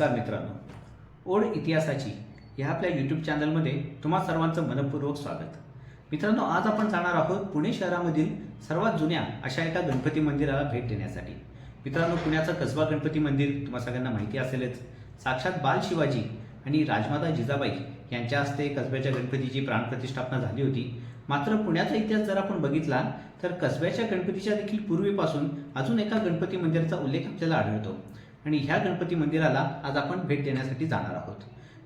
नमस्कार मित्रांनो. ओढ इतिहासाची ह्या आपल्या यूट्यूब चॅनलमध्ये तुम्हा सर्वांचं मनपूर्वक स्वागत. मित्रांनो आज आपण जाणार आहोत पुणे शहरामधील सर्वात जुन्या अशा एका गणपती मंदिराला भेट देण्यासाठी. मित्रांनो पुण्याचं कसबा गणपती मंदिर तुम्हा सगळ्यांना माहिती असेलच. साक्षात बाल शिवाजी आणि राजमाता जिजाबाई यांच्या हस्ते कसब्याच्या गणपतीची प्राणप्रतिष्ठापना झाली होती. मात्र पुण्याचा इतिहास जर आपण बघितला तर कसब्याच्या गणपतीच्या देखील पूर्वीपासून अजून एका गणपती मंदिराचा उल्लेख आपल्याला आढळतो. आणि ह्या गणपती मंदिराला आज आपण भेट देण्यासाठी जाणार आहोत.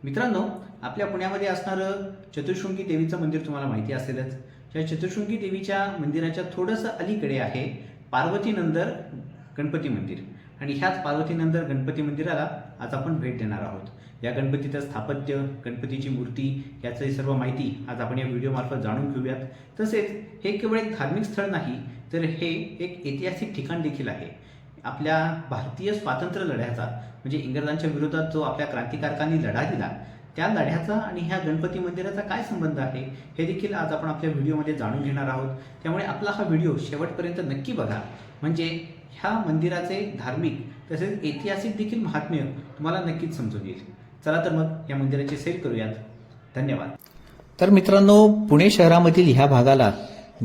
मित्रांनो आपल्या पुण्यामध्ये असणारं चतुर्शृंगी देवीचं मंदिर तुम्हाला माहिती असेलच. या चतुर्शृंगी देवीच्या मंदिराच्या थोडंसं अलीकडे आहे पार्वतीनंदर गणपती मंदिर. आणि ह्याच पार्वतीनंदर गणपती मंदिराला आज आपण भेट देणार आहोत. या गणपतीचं स्थापत्य गणपतीची मूर्ती याची सर्व माहिती आज आपण या व्हिडिओमार्फत जाणून घेऊयात. तसेच हे केवळ एक धार्मिक स्थळ नाही तर हे एक ऐतिहासिक ठिकाण देखील आहे. आपल्या भारतीय स्वातंत्र्य लढ्याचा म्हणजे इंग्रजांच्या विरोधात जो आपल्या क्रांतिकारकांनी लढा दिला त्या लढ्याचा आणि ह्या गणपती मंदिराचा काय संबंध आहे हे देखील आज आपण आपल्या व्हिडिओमध्ये जाणून घेणार आहोत. त्यामुळे आपला हा व्हिडिओ शेवटपर्यंत नक्की बघा. म्हणजे ह्या मंदिराचे धार्मिक तसेच ऐतिहासिक देखील महात्म्य तुम्हाला नक्कीच समजून येईल. चला तर मग या मंदिराची सैर करूयात. धन्यवाद. तर मित्रांनो पुणे शहरामधील ह्या भागाला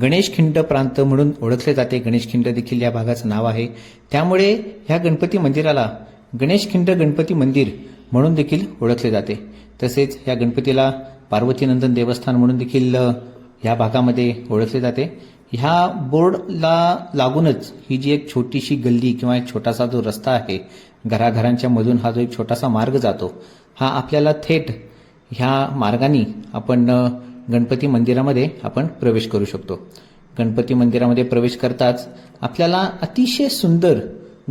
गणेशखिंड प्रांत म्हणून ओळखले जाते. गणेशखिंड देखील या भागाचं नाव आहे. त्यामुळे ह्या गणपती मंदिराला गणेशखिंड गणपती मंदिर म्हणून देखील ओळखले जाते. तसेच या गणपतीला पार्वतीनंदन देवस्थान म्हणून देखील ह्या भागामध्ये ओळखले जाते. ह्या बोर्डला लागूनच ही जी एक छोटीशी गल्ली किंवा एक छोटासा जो रस्ता आहे घराघरांच्या मधून हा जो एक छोटासा मार्ग जातो हा आपल्याला थेट ह्या मार्गाने आपण गणपती मंदिरामध्ये आपण प्रवेश करू शकतो. गणपती मंदिरामध्ये प्रवेश करताच आपल्याला अतिशय सुंदर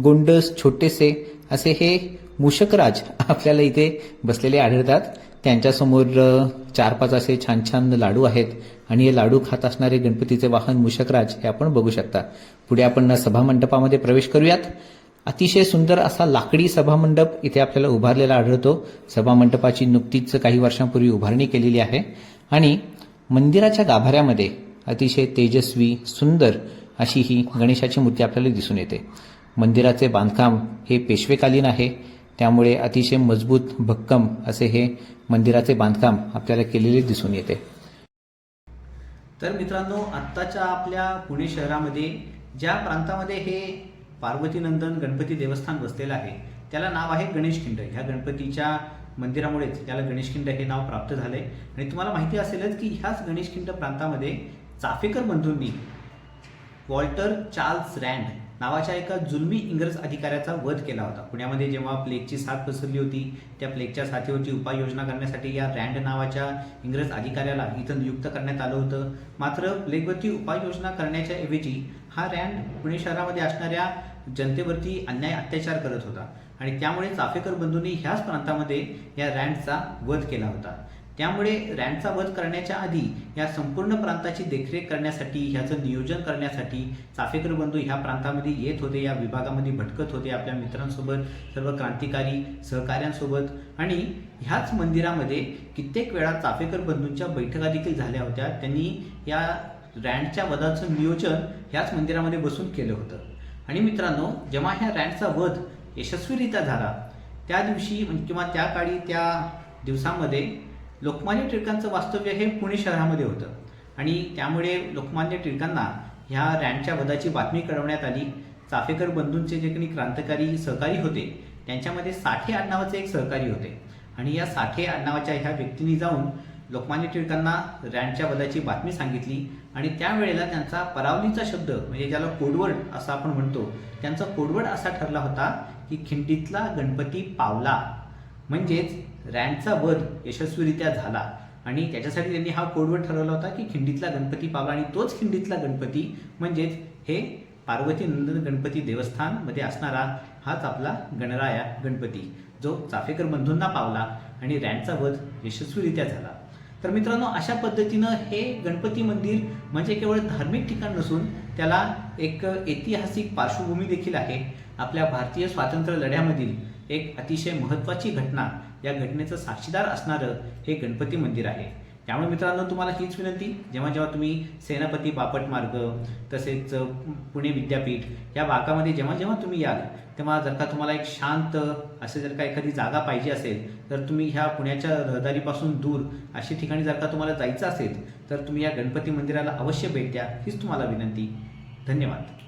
गोंडस छोटेसे असे हे मूषकराज आपल्याला इथे बसलेले आढळतात. त्यांच्यासमोर चार पाच असे छान छान लाडू आहेत आणि हे लाडू खात असणारे गणपतीचे वाहन मूषकराज हे आपण बघू शकता. पुढे आपण सभामंडपामध्ये प्रवेश करूयात. अतिशय सुंदर असा लाकडी सभामंडप इथे आपल्याला उभारलेला आढळतो. सभामंडपाची नुकतीच काही वर्षांपूर्वी उभारणी केलेली आहे. आणि मंदिराच्या गाभाऱ्यामध्ये अतिशय तेजस्वी सुंदर अशी ही गणेशाची मूर्ती आपल्याला दिसून येते. मंदिराचे बांधकाम हे पेशवेकालीन आहे. त्यामुळे अतिशय मजबूत भक्कम असे हे मंदिराचे बांधकाम आपल्याला केलेले दिसून येते. तर मित्रांनो आत्ताच्या आपल्या पुणे शहरामध्ये ज्या प्रांतामध्ये हे पार्वतीनंदन गणपती देवस्थान बसलेलं आहे त्याला नाव आहे गणेश खिंड. ह्या गणपतीच्या मंदिरामुळेच त्याला गणेशखिंड हे नाव प्राप्त झाले आणि तुम्हाला माहिती असेलच की ह्याच गणेशखिंड प्रांतामध्ये चाफेकर बंधूंनी वॉल्टर चार्ल्स रँड नावाच्या एका जुलमी इंग्रज अधिकाऱ्याचा वध केला होता. पुण्यामध्ये जेव्हा प्लेगची साथ पसरली होती त्या प्लेगच्या साथीवरची उपाययोजना करण्यासाठी या रँड नावाच्या इंग्रज अधिकाऱ्याला इथं नियुक्त करण्यात आलं होतं. मात्र प्लेगवरती उपाययोजना करण्याच्या ऐवजी हा रँड पुणे शहरामध्ये असणाऱ्या जनतेवरती अन्याय अत्याचार करत होता. आणि त्यामुळे चाफेकर बंधूंनी ह्याच प्रांतामध्ये या रँडचा वध केला होता. त्यामुळे रँडचा वध करण्याच्या आधी या संपूर्ण प्रांताची देखरेख करण्यासाठी ह्याचं नियोजन करण्यासाठी चाफेकर बंधू ह्या प्रांतामध्ये येत होते या विभागामध्ये भटकत होते आपल्या मित्रांसोबत सर्व क्रांतिकारी सहकाऱ्यांसोबत. आणि ह्याच मंदिरामध्ये कित्येक वेळा चाफेकर बंधूंच्या बैठका देखील झाल्या होत्या. त्यांनी या रँडच्या वधाचं नियोजन ह्याच मंदिरामध्ये बसून केलं होतं. आणि मित्रांनो जेव्हा ह्या रँडचा वध यशस्वीरित्या झाला त्या दिवशी म्हणजे किंवा त्या काळी त्या दिवसामध्ये लोकमान्य टिळकांचं वास्तव्य हे पुणे शहरामध्ये होतं. आणि त्यामुळे लोकमान्य टिळकांना ह्या रँडच्या वधाची बातमी कळवण्यात आली. चाफेकर बंधूंचे जे काही क्रांतिकारी सहकारी होते त्यांच्यामध्ये साठे आडनावाचे एक सहकारी होते. आणि या साठे आडनावाच्या ह्या व्यक्तींनी जाऊन लोकमान्य टिळकांना रँडच्या वधाची बातमी सांगितली. आणि त्यावेळेला त्यांचा परावलीचा शब्द म्हणजे ज्याला कोडवर्ड असं आपण म्हणतो त्यांचा कोडवर्ड असा ठरला होता की खिंडीतला गणपती पावला. म्हणजेच रँडचा वध यशस्वीरित्या झाला. आणि त्याच्यासाठी त्यांनी हा कोडवर्ड ठरवला होता की खिंडीतला गणपती पावला आणि तोच खिंडीतला गणपती म्हणजेच हे पार्वती नंदन गणपती देवस्थानमध्ये असणारा हाच आपला गणराया गणपती जो चाफेकर बंधूंना पावला आणि रँडचा वध यशस्वीरित्या झाला. तर मित्रांनो अशा पद्धतीनं हे गणपती मंदिर म्हणजे केवळ धार्मिक ठिकाण नसून त्याला एक ऐतिहासिक पार्श्वभूमी देखील आहे. आपल्या भारतीय स्वातंत्र्य लढ्यामधील एक अतिशय महत्त्वाची घटना या घटनेचं साक्षीदार असणारं हे गणपती मंदिर आहे. त्यामुळे मित्रांनो तुम्हाला हीच विनंती जेव्हा जेव्हा तुम्ही सेनापती बापट मार्ग तसेच पुणे विद्यापीठ या भागामध्ये जेव्हा जेव्हा तुम्ही याल तेव्हा जर का तुम्हाला एक शांत असे जर का एखादी जागा पाहिजे असेल तर तुम्ही ह्या पुण्याच्या रहदारीपासून दूर अशी ठिकाणी जर का तुम्हाला जायचं असेल तर तुम्ही या गणपती मंदिराला अवश्य भेट द्या हीच तुम्हाला विनंती. धन्यवाद.